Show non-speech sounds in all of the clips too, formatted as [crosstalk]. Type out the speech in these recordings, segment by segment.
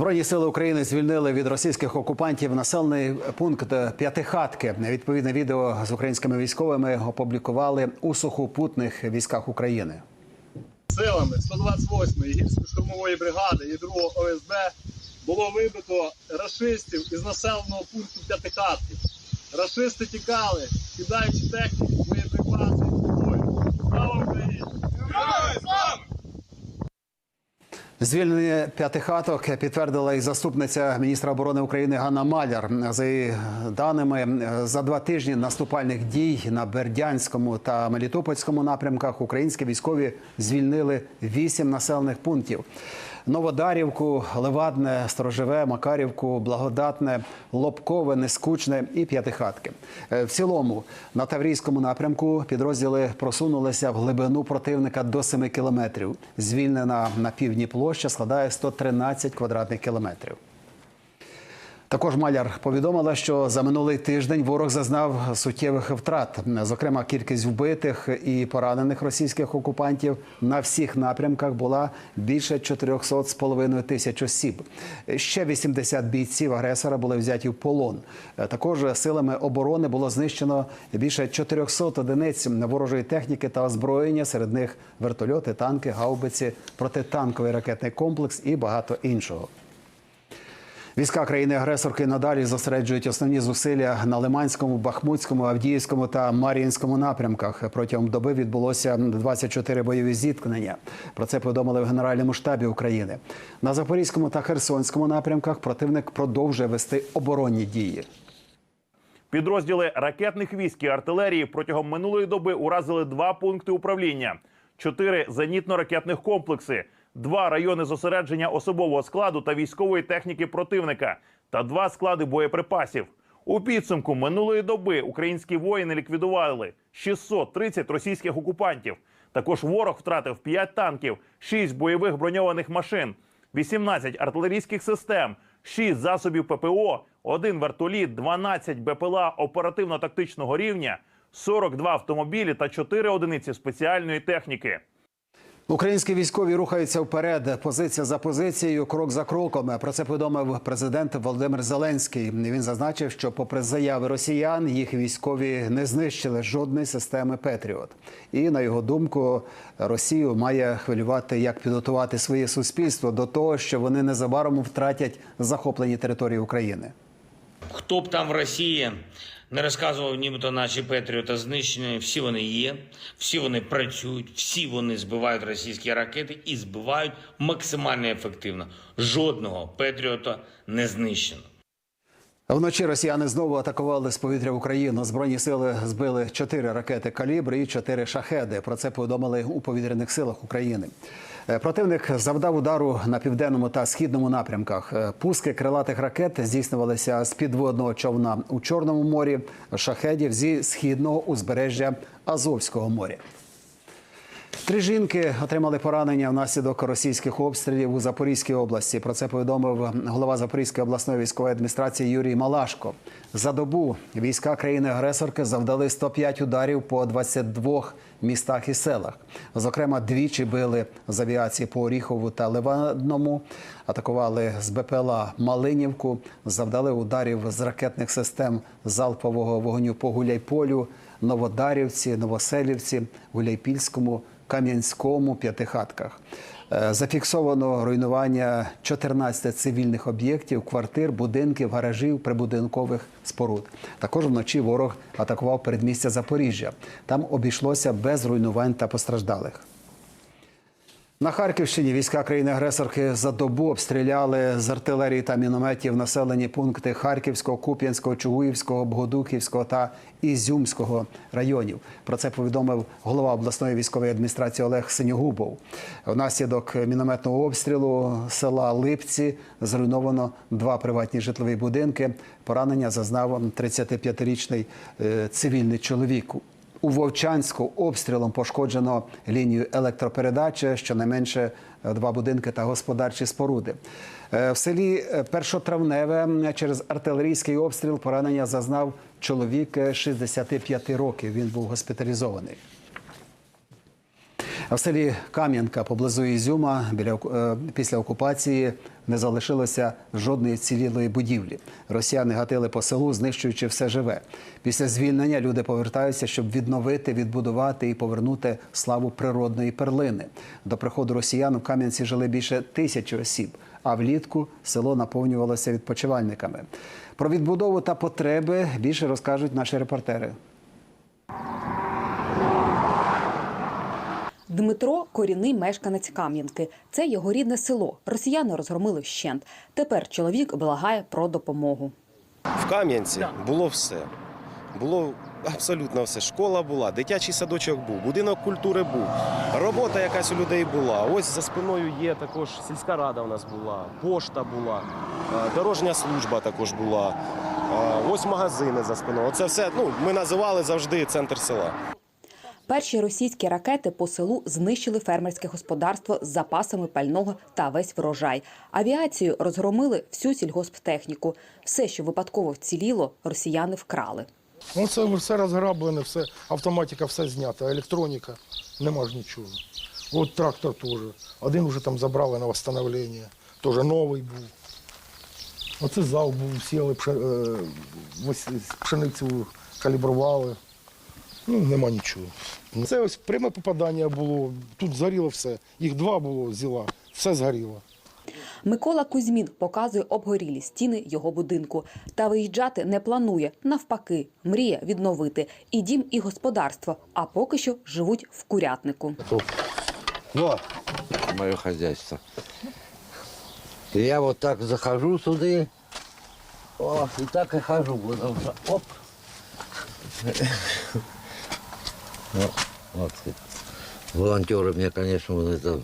Збройні сили України звільнили від російських окупантів населений пункт П'ятихатки. Відповідне відео з українськими військовими опублікували у сухопутних військах України. Силами 128-ї гірсько-штурмової бригади і 2-го ОСБ було вибито рашистів із населеного пункту П'ятихатки. Рашисти тікали, кидаючи техніку, боєприпаси і зброю. Слава Україні! Звільнення п'ятихаток підтвердила і заступниця міністра оборони України Ганна Маляр. За її даними, за два тижні наступальних дій на Бердянському та Мелітопольському напрямках українські військові звільнили вісім населених пунктів. Новодарівку, Левадне, Сторожеве, Макарівку, Благодатне, Лобкове, Нескучне і П'ятихатки. Е, В цілому на Таврійському напрямку підрозділи просунулися в глибину противника до 7 кілометрів. Звільнена на півдні площа складає 113 квадратних кілометрів. Також Маляр повідомила, що за минулий тиждень ворог зазнав суттєвих втрат. Зокрема, кількість вбитих і поранених російських окупантів на всіх напрямках була більше 400 з половиною тисяч осіб. Ще 80 бійців агресора були взяті в полон. Також силами оборони було знищено більше 400 одиниць ворожої техніки та озброєння. Серед них вертольоти, танки, гаубиці, протитанковий ракетний комплекс і багато іншого. Війська країни-агресорки надалі зосереджують основні зусилля на Лиманському, Бахмутському, Авдіївському та Мар'їнському напрямках. Протягом доби відбулося 24 бойові зіткнення. Про це повідомили в Генеральному штабі України. На Запорізькому та Херсонському напрямках противник продовжує вести оборонні дії. Підрозділи ракетних військ і артилерії протягом минулої доби уразили два пункти управління, чотири зенітно-ракетних комплекси, два райони зосередження особового складу та військової техніки противника та два склади боєприпасів. У підсумку минулої доби українські воїни ліквідували 630 російських окупантів. Також ворог втратив 5 танків, 6 бойових броньованих машин, 18 артилерійських систем, 6 засобів ППО, 1 вертоліт, 12 БПЛА оперативно-тактичного рівня, 42 автомобілі та 4 одиниці спеціальної техніки. Українські військові рухаються вперед, позиція за позицією, крок за кроком. Про це повідомив президент Володимир Зеленський. Він зазначив, що, попри заяви росіян, їх військові не знищили жодної системи Петріот. І на його думку, Росію має хвилювати, як підготувати своє суспільство до того, що вони незабаром втратять захоплені території України. Хто б там в Росії не розказував, нібито наші Петріота знищені, всі вони є, всі вони працюють, всі вони збивають російські ракети і збивають максимально ефективно. Жодного Петріота не знищено. Вночі росіяни знову атакували з повітря Україну. Збройні сили збили чотири ракети калібр і чотири шахеди. Про це повідомили у повітряних силах України. Е, Противник завдав удару на південному та східному напрямках. Е, Пуски крилатих ракет здійснювалися з підводного човна у Чорному морі, шахедів зі східного узбережжя Азовського моря. Три жінки отримали поранення внаслідок російських обстрілів у Запорізькій області. Про це повідомив голова Запорізької обласної військової адміністрації Юрій Малашко. За добу війська країни-агресорки завдали 105 ударів по 22 містах і селах. Зокрема, двічі били з авіації по Оріхову та Ливадному, атакували з БПЛА Малинівку, завдали ударів з ракетних систем залпового вогню по Гуляйполю, Новодарівці, Новоселівці, Гуляйпільському. Кам'янському п'ятихатках. Е, Зафіксовано руйнування 14 цивільних об'єктів, квартир, будинків, гаражів, прибудинкових споруд. Також вночі ворог атакував передмістя Запоріжжя. Там обійшлося без руйнувань та постраждалих. На Харківщині війська країни-агресорки за добу обстріляли з артилерії та мінометів населені пункти Харківського, Куп'янського, Чугуївського, Богодухівського та Ізюмського районів. Про це повідомив голова обласної військової адміністрації Олег Синьогубов. Внаслідок мінометного обстрілу села Липці зруйновано два приватні житлові будинки. Поранення зазнав 35-річний е, цивільний чоловік. У Вовчанську обстрілом пошкоджено лінію електропередачі, щонайменше два будинки та господарчі споруди. Е, В селі Першотравневе через артилерійський обстріл поранення зазнав чоловік 65 років. Він був госпіталізований. В селі Кам'янка поблизу Ізюма біля е, після окупації не залишилося жодної цілілої будівлі. Росіяни гатили по селу, знищуючи все живе. Після звільнення люди повертаються, щоб відновити, відбудувати і повернути славу природної перлини. До приходу росіян у Кам'янці жили більше тисячі осіб. А влітку село наповнювалося відпочивальниками. Про відбудову та потреби більше розкажуть наші репортери. Дмитро корінний мешканець Кам'янки. Це його рідне село. Росіяни розгромили вщент. Тепер чоловік благає про допомогу. В Кам'янці було все. Було абсолютно все. Школа була, дитячий садочок був, будинок культури був, робота якась у людей була. Ось за спиною є також сільська рада у нас була, пошта була, е, дорожня служба також була. е, Ось магазини за спиною. Оце все ну, ми називали завжди центр села. Перші російські ракети по селу знищили фермерське господарство з запасами пального та весь врожай. Авіацію розгромили всю сільгосптехніку. Все, що випадково вціліло, росіяни вкрали. Ну, це все розграблене, все, автоматика все знята, електроніка, нема ж нічого. От трактор теж. Один вже там забрали на встановлення, теж новий був. Оце зал був, сіли, е, пшеницю калібрували. Ну, нема нічого. Це ось пряме попадання було, тут згоріло все. Їх два було зіла, все згоріло. Микола Кузьмін показує обгорілі стіни його будинку. Та виїжджати не планує. Навпаки, мріє відновити і дім, і господарство. А поки що живуть в курятнику. Вот мое хозяйство. Я вот так захожу сюда, о, и так и хожу, оп. Вот, вот. Волонтеры мне, конечно, вот это,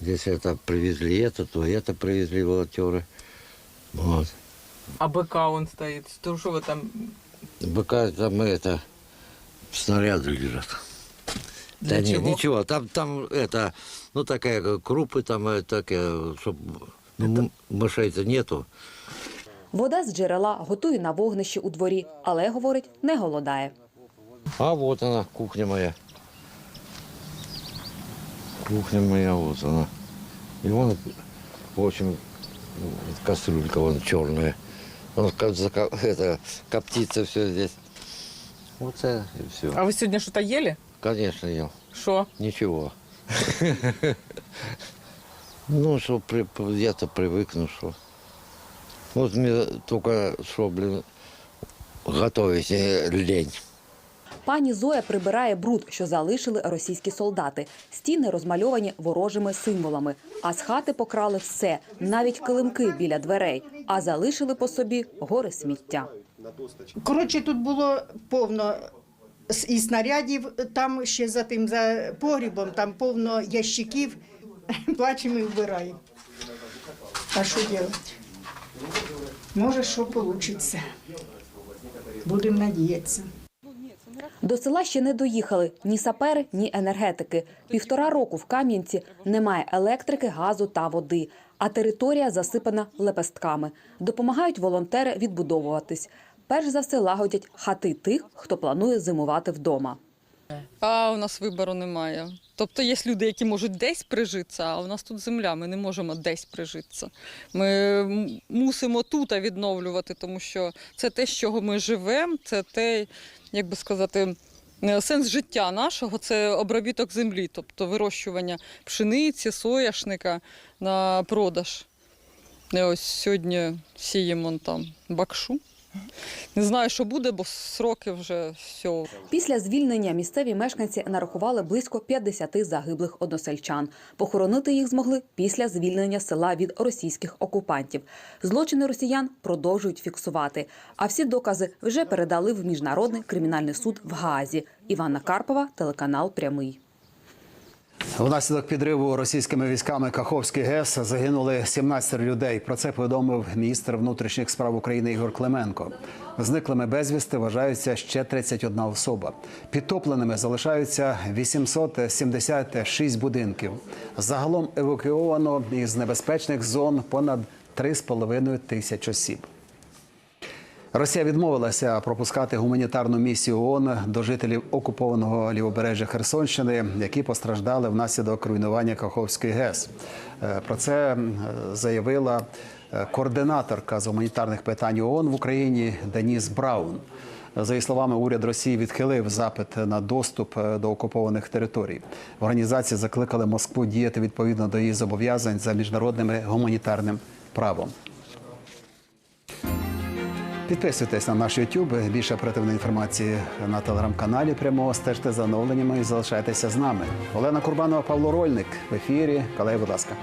здесь это привезли это, то это привезли волонтеры. Вот. А БК он стоит. То что вы там? БК там это, снаряды лежат. Для да нет, чего? ничего, там, там это, ну такая э, крупы там, э, такая, чтобы ну, мышей-то нету. Вода з джерела готує на вогнищі у дворі, але говорить, не голодає. А вот она, кухня моя. Кухня моя, вот она. И вон, в общем, кастрюлька вон черная. Он как [laughs] это, коптится все здесь. Вот это и все. А вы сегодня что-то ели? Конечно, ел. Что? Ничего. [laughs] Ну, что я-то привыкну, что. Вот мне только, что, блин, готовить э, лень. Пані Зоя прибирає бруд, що залишили російські солдати. Стіни розмальовані ворожими символами. А з хати покрали все, навіть килимки біля дверей, а залишили по собі гори сміття. Коротше, тут було повно і снарядів, там ще за тим за погрібом, там повно ящиків. [laughs] Плачемо і вбираємо. А що робити? Може, що вийде. Будемо надіятися. До села ще не доїхали ні сапери, ні енергетики. Півтора року в Кам'янці немає електрики, газу та води, а територія засипана лепестками. Допомагають волонтери відбудовуватись. Перш за все лагодять хати тих, хто планує зимувати вдома. А у нас вибору немає. Тобто є люди, які можуть десь прижитися, а у нас тут земля, ми не можемо десь прижитися. Ми мусимо тут відновлювати, тому що це те, з чого ми живемо, це те, як би сказати, е, сенс життя нашого це обробіток землі, тобто вирощування пшениці, соняшника на продаж. І ось сьогодні сіємо там бакшу. Не знаю, що буде, бо сроки вже все. Після звільнення місцеві мешканці нарахували близько 50 загиблих односельчан. Похоронити їх змогли після звільнення села від російських окупантів. Злочини росіян продовжують фіксувати. А всі докази вже передали в міжнародний кримінальний суд в Гаазі. Іванна Карпова, телеканал Прямий. Внаслідок підриву російськими військами Каховський ГЕС загинули 17 людей. Про це повідомив міністр внутрішніх справ України Ігор Клименко. Зниклими безвісти вважаються ще 31 особа. Підтопленими залишаються 876 будинків. Загалом евакуйовано із небезпечних зон понад 3,5 тисяч осіб. Росія відмовилася пропускати гуманітарну місію ООН до жителів окупованого лівобережжя Херсонщини, які постраждали внаслідок руйнування Каховської ГЕС. Е, Про це е, заявила е, координаторка з гуманітарних питань ООН в Україні Деніс Браун. За її словами, уряд Росії відхилив запит на доступ до окупованих територій. В організації закликали Москву діяти відповідно до її зобов'язань за міжнародним гуманітарним правом. Підписуйтесь на наш YouTube. Більше оперативної інформації на телеграм-каналі прямого стежте за оновленнями і залишайтеся з нами. Олена Курбанова, Павло Рольник в ефірі. Колеги, будь ласка.